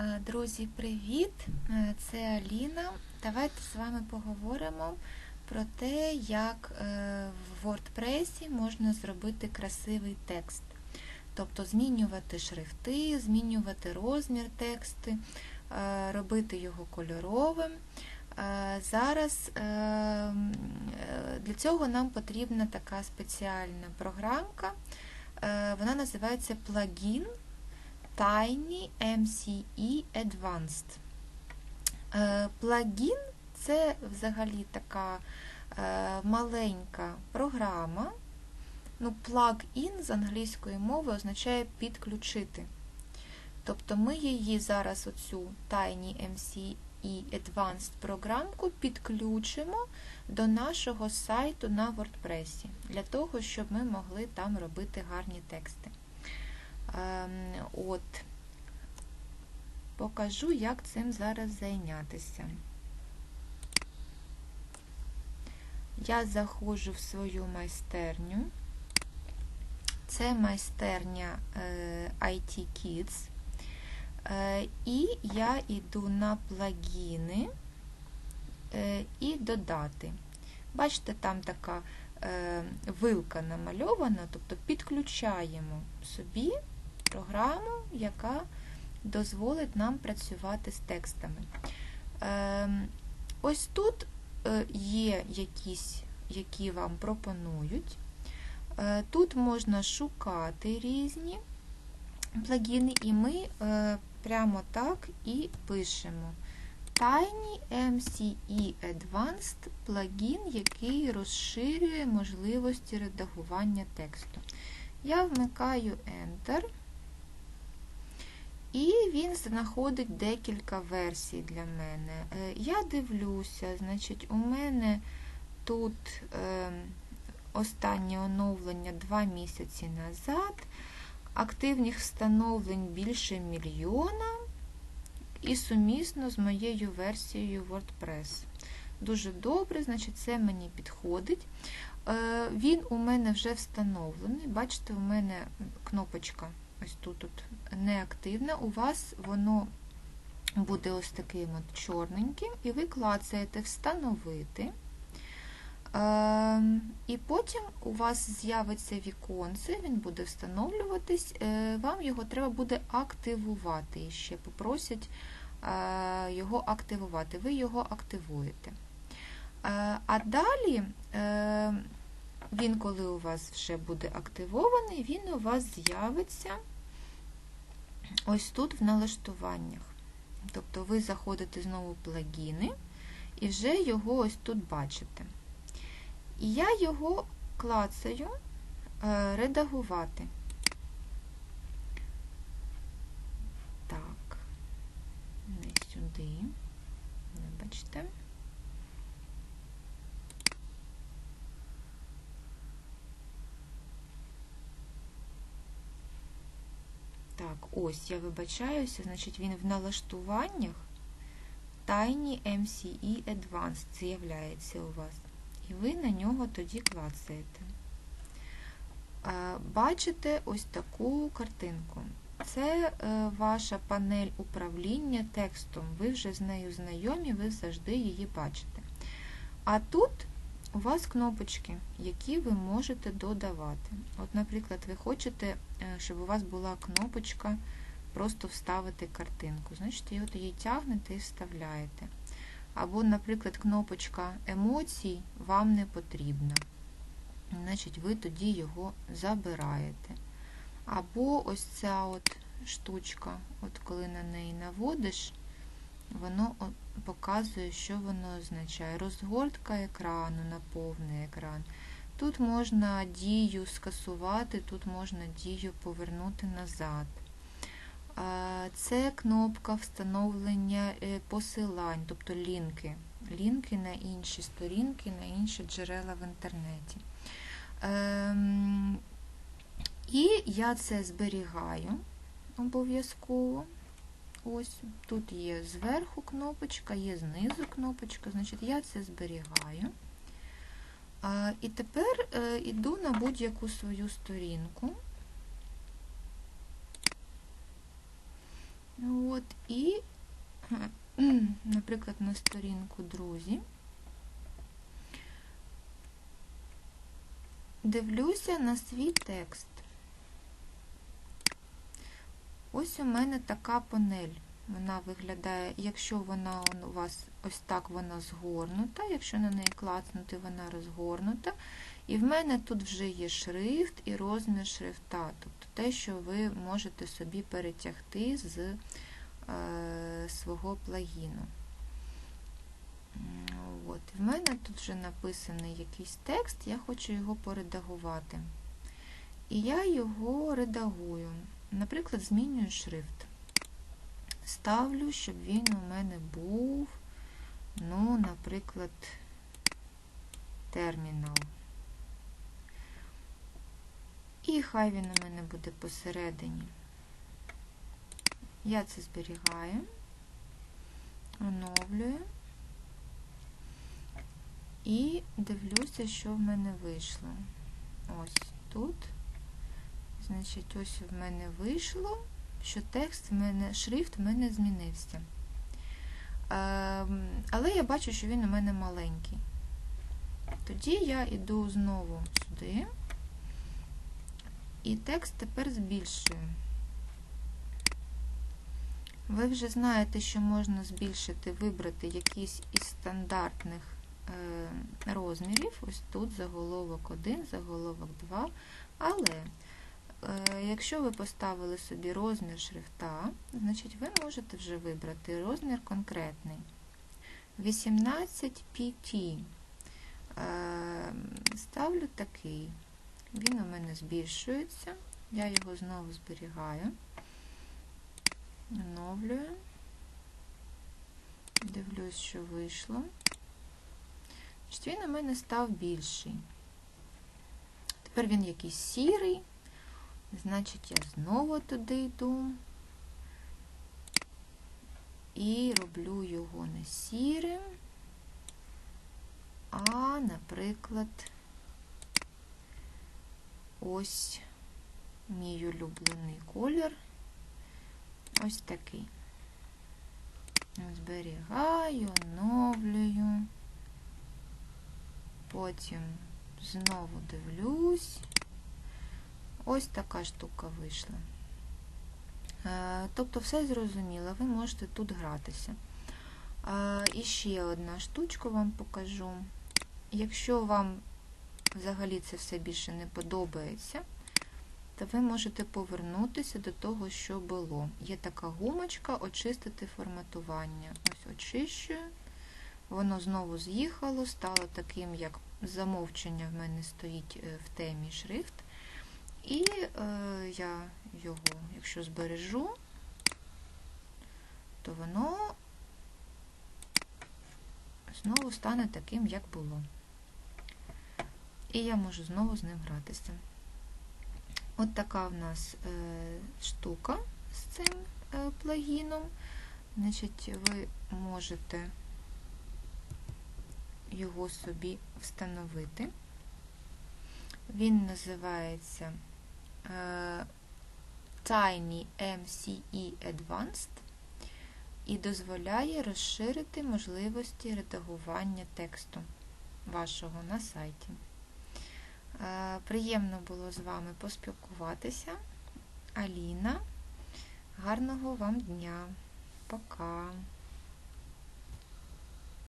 Е, Друзі, привіт! Е, Це Аліна. Давайте з вами поговоримо про те, як е, в WordPress можна зробити красивий текст. Тобто змінювати шрифти, змінювати розмір тексту, робити його кольоровим. Зараз для цього нам потрібна така спеціальна програмка. Вона називається плагін Tiny MCE Advanced. Е, Плагін це взагалі така е, маленька програма. Ну, plug-in з англійської мови означає підключити. Тобто ми її зараз, оцю Tiny MCE Advanced програмку, підключимо до нашого сайту на WordPress, для того, щоб ми могли там робити гарні тексти. Ем, От, покажу, як цим зараз зайнятися. Я заходжу в свою майстерню. Це майстерня е, IT Kids. Е, і я йду на плагіни е, і додати. Бачите, там така е, вилка намальована, тобто підключаємо собі програму, яка дозволить нам працювати з текстами. Е, ось тут е, є якісь, які вам пропонують. Е, тут можна шукати різні плагіни, і ми е, прямо так і пишемо. Tiny MCE Advanced плагін, який розширює можливості редагування тексту. Я вмикаю Enter, і він знаходить декілька версій для мене. Е, Я дивлюся, значить, у мене тут е, останнє оновлення 2 місяці назад. Активних встановлень більше мільйона і сумісно з моєю версією WordPress. Дуже добре, значить, це мені підходить. Е, Він у мене вже встановлений. Бачите, у мене кнопочка ось тут, тут неактивна. У вас воно буде ось таким от чорненьким, і ви клацаєте Встановити. Ем, І потім у вас з'явиться віконце, він буде встановлюватись, е, вам його треба буде активувати. І ще попросять е, його активувати. Ви його активуєте. Е, А далі, він, коли у вас вже буде активований, він у вас з'явиться ось тут в налаштуваннях. Тобто ви заходите знову в плагіни і вже його ось тут бачите. І я його клацаю е, редагувати. Так, не сюди, вибачте. Так, ось я вибачаюся, значить він в налаштуваннях Tiny MCE Advanced з'являється у вас і ви на нього тоді клацаєте. Бачите ось таку картинку. Це е, ваша панель управління текстом. Ви вже з нею знайомі, ви завжди її бачите. А тут у вас кнопочки, які ви можете додавати. От, Наприклад, ви хочете, е, щоб у вас була кнопочка просто вставити картинку. Значить, її тягнете і вставляєте. Або, наприклад, кнопочка емоцій вам не потрібна. Значить, ви тоді його забираєте. Або ось ця от штучка, от коли на неї наводиш, воно показує, що воно означає. Розгортка екрану на повний екран. Тут можна дію скасувати, тут можна дію повернути назад. Це кнопка встановлення посилань, тобто лінки. Лінки на інші сторінки, на інші джерела в інтернеті. Ем, і я це зберігаю обов'язково. Ось тут є зверху кнопочка, є знизу кнопочка, значить я це зберігаю. І тепер йду на будь-яку свою сторінку. От, і, наприклад, на сторінку друзі. Дивлюся на свій текст. Ось у мене така панель. Вона виглядає, якщо вона у вас ось так вона згорнута, якщо на неї клацнути, вона розгорнута. І в мене тут вже є шрифт і розмір шрифта, тобто те, що ви можете собі перетягти з е, свого плагіну. От. В мене тут вже написаний якийсь текст, я хочу його поредагувати. І я його редагую. Наприклад, змінюю шрифт. Ставлю, щоб він у мене був, ну, наприклад, термінал. І хай він у мене буде посередині. Я це зберігаю, оновлюю і дивлюся, що в мене вийшло. Ось тут. Значить, ось в мене вийшло, що текст в мене, шрифт в мене змінився. Ем, але я бачу, що він у мене маленький. Тоді я йду знову сюди. І текст тепер збільшую. Ви вже знаєте, що можна збільшити, вибрати якийсь із стандартних е, розмірів. Ось тут заголовок 1, заголовок 2. Але, якщо ви поставили собі розмір шрифта, значить ви можете вже вибрати розмір конкретний. 18 PT. Е, ставлю такий. Він у мене збільшується, я його знову зберігаю, оновлюю, дивлюсь, що вийшло. Він у мене став більший. Тепер він якийсь сірий, значить, я знову туди йду і роблю його не сірим, а, наприклад, ось мій улюблений колір. Ось такий. Зберігаю, оновлюю. Потім знову дивлюсь. Ось така штука вийшла. Е, тобто все зрозуміло, ви можете тут гратися. Е, і ще одна штучка вам покажу. Якщо вам взагалі це все більше не подобається, то ви можете повернутися до того, що було. Є така гумочка очистити форматування. Ось очищую. Воно знову з'їхало, стало таким, як замовчення в мене стоїть е, в темі шрифт. І е, я його, якщо збережу, то воно знову стане таким, як було. І я можу знову з ним гратися. От така в нас е, штука з цим е, плагіном. Значить, ви можете його собі встановити. Він називається Tiny MCE Advanced і дозволяє розширити можливості редагування тексту вашого на сайті. Е, приємно було з вами поспілкуватися. Аліна. Гарного вам дня. Пока!